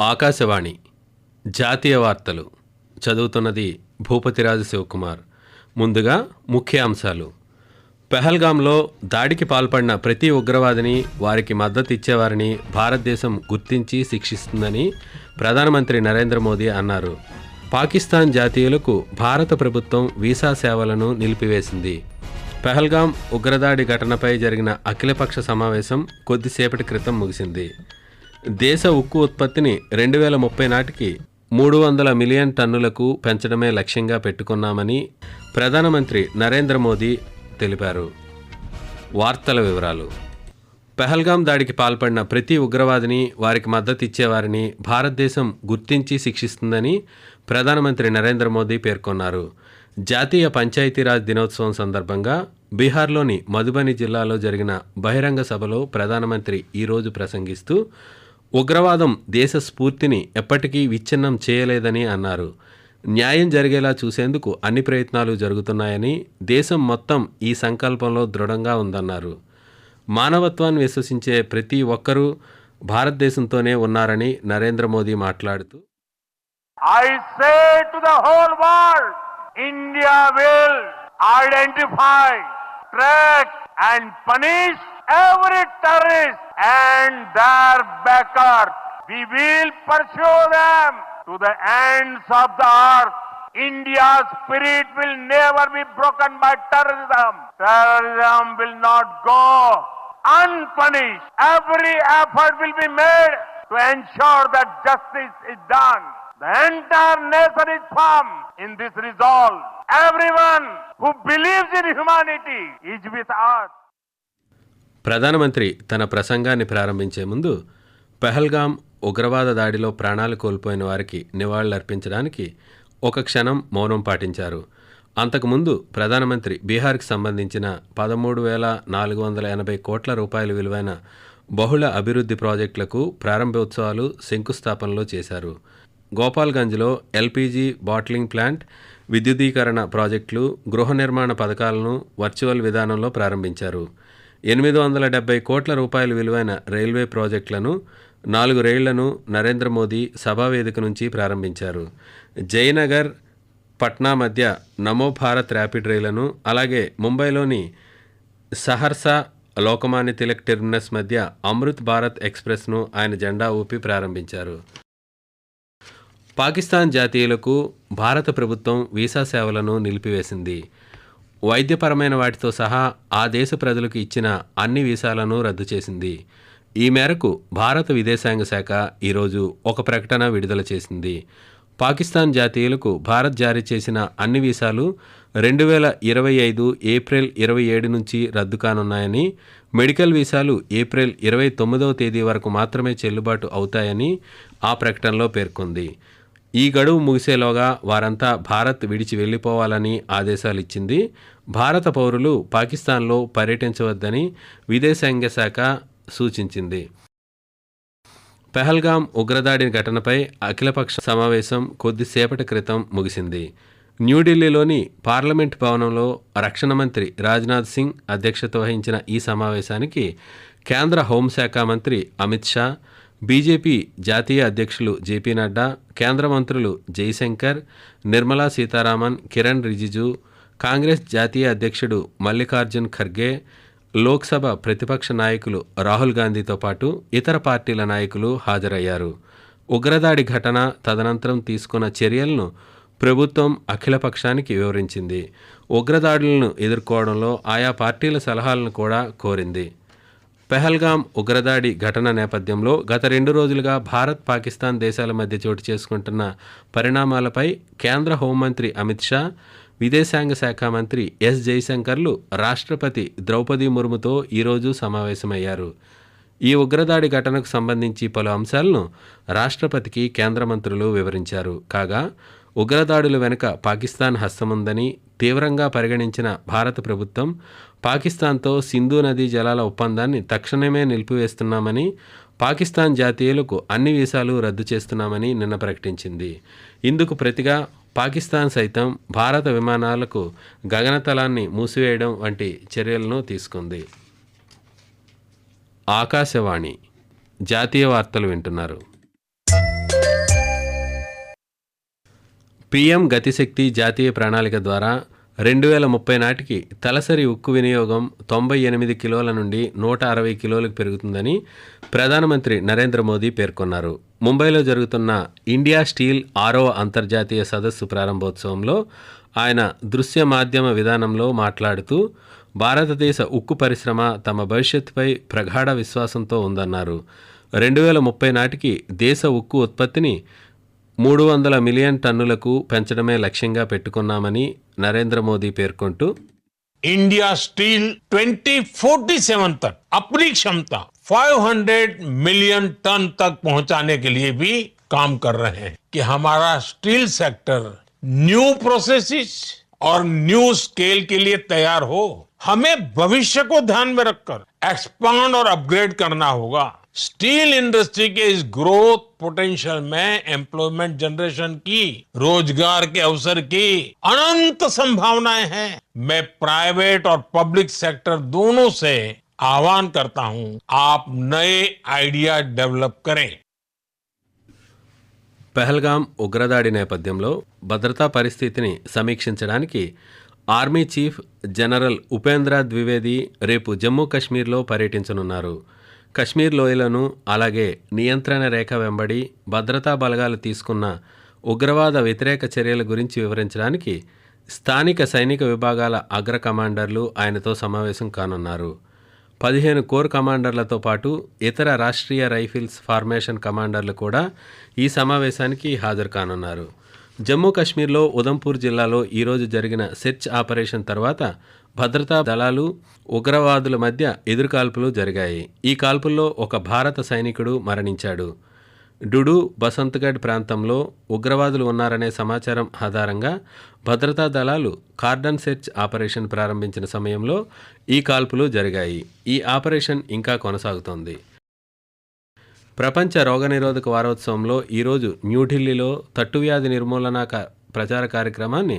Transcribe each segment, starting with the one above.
ఆకాశవాణి జాతీయ వార్తలు చదువుతున్నది భూపతిరాజు శివకుమార్ ముందుగా ముఖ్యాంశాలు. పెహల్గాంలో దాడికి పాల్పడిన ప్రతి ఉగ్రవాదిని వారికి మద్దతు ఇచ్చేవారిని భారతదేశం గుర్తించి శిక్షిస్తుందని ప్రధానమంత్రి నరేంద్ర మోదీ అన్నారు. పాకిస్తాన్ జాతీయులకు భారత ప్రభుత్వం వీసా సేవలను నిలిపివేసింది. పెహల్గాం ఉగ్రదాడి ఘటనపై జరిగిన అఖిలపక్ష సమావేశం కొద్దిసేపటి క్రితం ముగిసింది. దేశ ఉక్కు ఉత్పత్తిని రెండు వేల ముప్పై నాటికి మూడు వందల మిలియన్ టన్నులకు పెంచడమే లక్ష్యంగా పెట్టుకున్నామని ప్రధానమంత్రి నరేంద్ర మోదీ తెలిపారు. వార్తల వివరాలు. పెహల్గాం దాడికి పాల్పడిన ప్రతి ఉగ్రవాదిని వారికి మద్దతు ఇచ్చేవారిని భారతదేశం గుర్తించి శిక్షిస్తుందని ప్రధానమంత్రి నరేంద్ర మోదీ పేర్కొన్నారు. జాతీయ పంచాయతీరాజ్ దినోత్సవం సందర్భంగా బీహార్లోని మధుబని జిల్లాలో జరిగిన బహిరంగ సభలో ప్రధానమంత్రి ఈరోజు ప్రసంగిస్తూ ఉగ్రవాదం దేశ స్ఫూర్తిని ఎప్పటికీ విచ్ఛిన్నం చేయలేదని అన్నారు. న్యాయం జరిగేలా చూసేందుకు అన్ని ప్రయత్నాలు జరుగుతున్నాయని దేశం మొత్తం ఈ సంకల్పంలో దృఢంగా ఉందన్నారు. మానవత్వాన్ని విశ్వసించే ప్రతి ఒక్కరూ భారతదేశంతోనే ఉన్నారని నరేంద్ర మోదీ మాట్లాడుతూ I say to the whole world India will identify track and punish every terrorist and their backers. We will pursue them to the ends of the earth. India's spirit will never be broken by terrorism. Terrorism will not go unpunished. Every effort will be made to ensure that justice is done. The entire nation is firm in this resolve. Everyone who believes in humanity is with us. ప్రధానమంత్రి తన ప్రసంగాన్ని ప్రారంభించే ముందు పెహల్గాం ఉగ్రవాద దాడిలో ప్రాణాలు కోల్పోయిన వారికి నివాళులర్పించడానికి ఒక క్షణం మౌనం పాటించారు. అంతకుముందు ప్రధానమంత్రి బీహార్కి సంబంధించిన పదమూడు వేల నాలుగు వందల ఎనభై కోట్ల రూపాయల విలువైన బహుళ అభివృద్ధి ప్రాజెక్టులకు ప్రారంభోత్సవాలు శంకుస్థాపనలో చేశారు. గోపాల్గంజ్లో ఎల్పీజీ బాట్లింగ్ ప్లాంట్ విద్యుదీకరణ ప్రాజెక్టులు గృహ నిర్మాణ పథకాలను వర్చువల్ విధానంలో ప్రారంభించారు. ఎనిమిది వందల డెబ్బై కోట్ల రూపాయల విలువైన రైల్వే ప్రాజెక్టులను నాలుగు రైళ్ళను నరేంద్ర మోదీ సభావేదిక నుంచి ప్రారంభించారు. జయనగర్ పట్నా మధ్య నమో భారత్ ర్యాపిడ్ రైళ్ళను అలాగే ముంబైలోని సహర్సా లోకమాన్య తిలక్ టెర్మినస్ మధ్య అమృత్ భారత్ ఎక్స్ప్రెస్ను ఆయన జెండా ఊపి ప్రారంభించారు. పాకిస్తాన్ జాతీయులకు భారత ప్రభుత్వం వీసా సేవలను నిలిపివేసింది. వైద్యపరమైన వాటితో సహా ఆ దేశ ప్రజలకు ఇచ్చిన అన్ని వీసాలను రద్దు చేసింది. ఈ మేరకు భారత విదేశాంగ శాఖ ఈరోజు ఒక ప్రకటన విడుదల చేసింది. పాకిస్తాన్ జాతీయులకు భారత్ జారీ చేసిన అన్ని వీసాలు రెండు వేల ఇరవై ఐదు ఏప్రిల్ ఇరవై ఏడు నుంచి రద్దు కానున్నాయని మెడికల్ వీసాలు ఏప్రిల్ ఇరవై తొమ్మిదవ తేదీ వరకు మాత్రమే చెల్లుబాటు అవుతాయని ఆ ప్రకటనలో పేర్కొంది. ఈ గడువు ముగిసేలోగా వారంతా భారత్ విడిచి వెళ్ళిపోవాలని ఆదేశాలు ఇచ్చింది భారత పౌరులు పాకిస్తాన్లో పర్యటించవద్దని విదేశాంగ శాఖ సూచించింది. పెహల్గాం ఉగ్రదాడి ఘటనపై అఖిలపక్ష సమావేశం కొద్దిసేపటి క్రితం ముగిసింది. న్యూఢిల్లీలోని పార్లమెంట్ భవనంలో రక్షణ మంత్రి రాజ్నాథ్ సింగ్ అధ్యక్షత వహించిన ఈ సమావేశానికి కేంద్ర హోంశాఖ మంత్రి అమిత్ షా బీజేపీ జాతీయ అధ్యక్షులు జేపీ నడ్డా కేంద్ర మంత్రులు జైశంకర్ నిర్మలా సీతారామన్ కిరణ్ రిజిజు కాంగ్రెస్ జాతీయ అధ్యక్షుడు మల్లికార్జున్ ఖర్గే లోక్సభ ప్రతిపక్ష నాయకులు రాహుల్ గాంధీతో పాటు ఇతర పార్టీల నాయకులు హాజరయ్యారు. ఉగ్రదాడి ఘటన తదనంతరం తీసుకున్న చర్యలను ప్రభుత్వం అఖిలపక్షానికి వివరించింది. ఉగ్రదాడులను ఎదుర్కోవడంలో ఆయా పార్టీల సలహాలను కూడా కోరింది. పెహల్గాం ఉగ్రదాడి ఘటన నేపథ్యంలో గత రెండు రోజులుగా భారత్ పాకిస్తాన్ దేశాల మధ్య చోటు చేసుకుంటున్న పరిణామాలపై కేంద్ర హోంమంత్రి అమిత్ షా విదేశాంగ శాఖ మంత్రి ఎస్ జయశంకర్లు రాష్ట్రపతి ద్రౌపది ముర్ముతో ఈరోజు సమావేశమయ్యారు. ఈ ఉగ్రదాడి ఘటనకు సంబంధించి పలు అంశాలను రాష్ట్రపతికి కేంద్ర మంత్రులు వివరించారు. కాగా ఉగ్రదాడుల వెనుక పాకిస్తాన్ హస్తముందని తీవ్రంగా పరిగణించిన భారత ప్రభుత్వం పాకిస్తాన్తో సింధు నదీ జలాల ఒప్పందాన్ని తక్షణమే నిలిపివేస్తున్నామని పాకిస్తాన్ జాతీయులకు అన్ని వీసాలు రద్దు చేస్తున్నామని నిన్న ప్రకటించింది. ఇందుకు ప్రతిగా పాకిస్తాన్ సైతం భారత విమానాలకు గగనతలాన్ని మూసివేయడం వంటి చర్యలను తీసుకుంది. ఆకాశవాణి జాతీయ వార్తలు వింటున్నారు. పీఎం గతిశక్తి జాతీయ ప్రణాళిక ద్వారా రెండు వేల ముప్పై నాటికి తలసరి ఉక్కు వినియోగం తొంభై ఎనిమిది కిలోల నుండి నూట అరవై కిలోలకు పెరుగుతుందని ప్రధానమంత్రి నరేంద్ర మోదీ పేర్కొన్నారు. ముంబైలో జరుగుతున్న ఇండియా స్టీల్ ఆరవ అంతర్జాతీయ సదస్సు ప్రారంభోత్సవంలో ఆయన దృశ్య మాధ్యమ విధానంలో మాట్లాడుతూ భారతదేశ ఉక్కు పరిశ్రమ తమ భవిష్యత్తుపై ప్రగాఢ విశ్వాసంతో ఉందన్నారు. రెండు వేల ముప్పై నాటికి దేశ ఉక్కు ఉత్పత్తిని మూడు వందల మిలియన్ టన్నులకు పెంచడమే లక్ష్యంగా పెట్టుకున్నామని నరేంద్ర మోదీ పేర్కొంటూ इंडिया स्टील 2047 तक अपनी क्षमता 500 मिलियन टन तक पहुंचाने के लिए भी काम कर रहे हैं कि हमारा स्टील सेक्टर न्यू प्रोसेसेस और न्यू स्केल के लिए तैयार हो हमें भविष्य को ध्यान में रखकर एक्सपांड और अपग्रेड करना होगा स्टील इंडस्ट्री के इस ग्रोथ पोटेंशियल में एम्प्लॉयमेंट जनरेशन की रोजगार के अवसर की अनंत संभावनाएं हैं मैं प्राइवेट और पब्लिक सेक्टर दोनों से आह्वान करता हूं आप नए आइडिया डेवलप करें పెహల్గాం ఉగ్రదాడి నేపథ్యంలో భద్రతా పరిస్థితిని సమీక్షించడానికి army chief general Upendra Dwivedi రేపు జమ్మూ కాశ్మీర్లో పర్యటించనున్నారు కశ్మీర్ లోయలను అలాగే నియంత్రణ రేఖ వెంబడి భద్రతా బలగాలు తీసుకున్న ఉగ్రవాద వ్యతిరేక చర్యల గురించి వివరించడానికి స్థానిక సైనిక విభాగాల అగ్ర కమాండర్లు ఆయనతో సమావేశం కానున్నారు. పదిహేను కోర్ కమాండర్లతో పాటు ఇతర రాష్ట్రీయ రైఫిల్స్ ఫార్మేషన్ కమాండర్లు కూడా ఈ సమావేశానికి హాజరు కానున్నారు. జమ్మూ కాశ్మీర్లో ఉదంపూర్ జిల్లాలో ఈరోజు జరిగిన సెర్చ్ ఆపరేషన్ తర్వాత భద్రతా దళాలు ఉగ్రవాదుల మధ్య ఎదురుకాల్పులు జరిగాయి. ఈ కాల్పుల్లో ఒక భారత సైనికుడు మరణించాడు. డుడు బసంత్గఢ్ ప్రాంతంలో ఉగ్రవాదులు ఉన్నారనే సమాచారం ఆధారంగా భద్రతా దళాలు కార్డన్ సెర్చ్ ఆపరేషన్ ప్రారంభించిన సమయంలో ఈ కాల్పులు జరిగాయి. ఈ ఆపరేషన్ ఇంకా కొనసాగుతోంది. ప్రపంచ రోగనిరోధక వారోత్సవంలో ఈరోజు న్యూఢిల్లీలో తట్టువ్యాధి నిర్మూలన ప్రచార కార్యక్రమాన్ని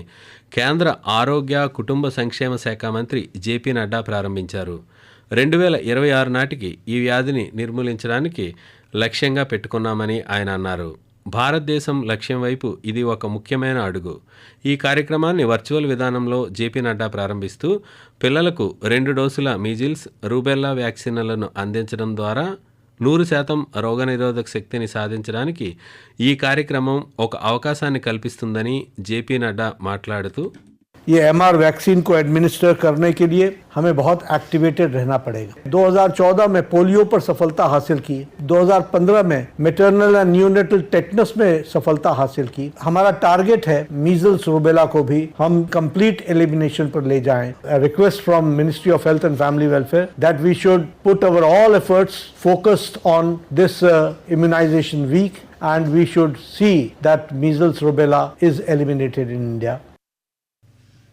కేంద్ర ఆరోగ్య కుటుంబ సంక్షేమ శాఖ మంత్రి జేపీ నడ్డా ప్రారంభించారు. రెండు వేల ఇరవై ఆరు నాటికి ఈ వ్యాధిని నిర్మూలించడానికి లక్ష్యంగా పెట్టుకున్నామని ఆయన అన్నారు. భారతదేశం లక్ష్యం వైపు ఇది ఒక ముఖ్యమైన అడుగు. ఈ కార్యక్రమాన్ని వర్చువల్ విధానంలో జేపీ నడ్డా ప్రారంభిస్తూ పిల్లలకు రెండు డోసుల మీజిల్స్ రూబెల్లా వ్యాక్సిన్లను అందించడం ద్వారా నూరు శాతం రోగనిరోధక శక్తిని సాధించడానికి ఈ కార్యక్రమం ఒక అవకాశాన్ని కల్పిస్తుందని జేపీ నడ్డా మాట్లాడుతూ ये एमआर वैक्सीन को एडमिनिस्टर करने के लिए हमें बहुत एक्टिवेटेड रहना पड़ेगा। 2014 में पोलियो पर सफलता हासिल की। 2015 में मेटर्नल एंड न्यूनेटल टेटनस में सफलता हासिल की। हमारा टारगेट है मीजल्स रूबेला को भी हम कंप्लीट एलिमिनेशन पर ले जाएँ। Request from ministry of health and family welfare that we should put our all efforts focused on this immunisation week and we should see that measles, rubella is eliminated in India.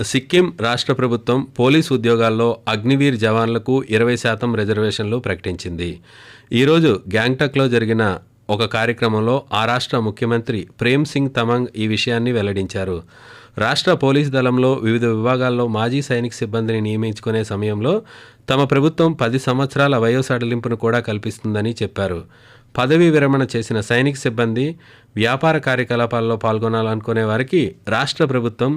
Sikkim రాష్ట్ర ప్రభుత్వం police ఉద్యోగాల్లో అగ్నివీర్ జవాన్లకు ఇరవై శాతం రిజర్వేషన్లు ప్రకటించింది. ఈరోజు గ్యాంగ్టక్లో జరిగిన ఒక కార్యక్రమంలో ఆ రాష్ట్ర ముఖ్యమంత్రి ప్రేమ్ సింగ్ తమంగ్ ఈ విషయాన్ని వెల్లడించారు. రాష్ట్ర పోలీస్ దళంలో వివిధ విభాగాల్లో మాజీ సైనిక సిబ్బందిని నియమించుకునే సమయంలో తమ ప్రభుత్వం పది సంవత్సరాల వయో సడలింపును కూడా కల్పిస్తుందని చెప్పారు. పదవీ విరమణ చేసిన సైనిక సిబ్బంది వ్యాపార కార్యకలాపాల్లో పాల్గొనాలనుకునే వారికి రాష్ట్ర ప్రభుత్వం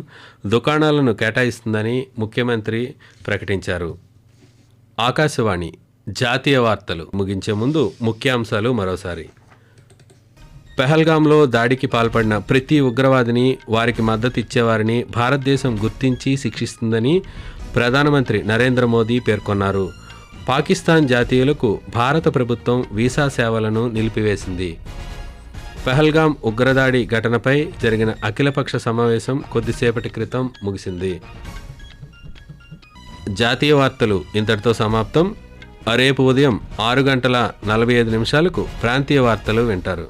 దుకాణాలను కేటాయిస్తుందని ముఖ్యమంత్రి ప్రకటించారు. ఆకాశవాణి జాతీయ వార్తలు ముగించే ముందు ముఖ్యాంశాలు మరోసారి. పెహల్గాంలో దాడికి పాల్పడిన ప్రతి ఉగ్రవాదిని వారికి మద్దతు ఇచ్చేవారిని భారతదేశం గుర్తించి శిక్షిస్తుందని ప్రధానమంత్రి నరేంద్ర మోదీ పేర్కొన్నారు. పాకిస్తాన్ జాతీయులకు భారత ప్రభుత్వం వీసా సేవలను నిలిపివేసింది. పెహల్గాం ఉగ్రదాడి ఘటనపై జరిగిన అఖిలపక్ష సమావేశం కొద్దిసేపటి క్రితం ముగిసింది. జాతీయ వార్తలు ఇంతటితో సమాప్తం. రేపు ఉదయం ఆరు గంటల నలభై ఐదు నిమిషాలకు ప్రాంతీయ వార్తలు వింటారు.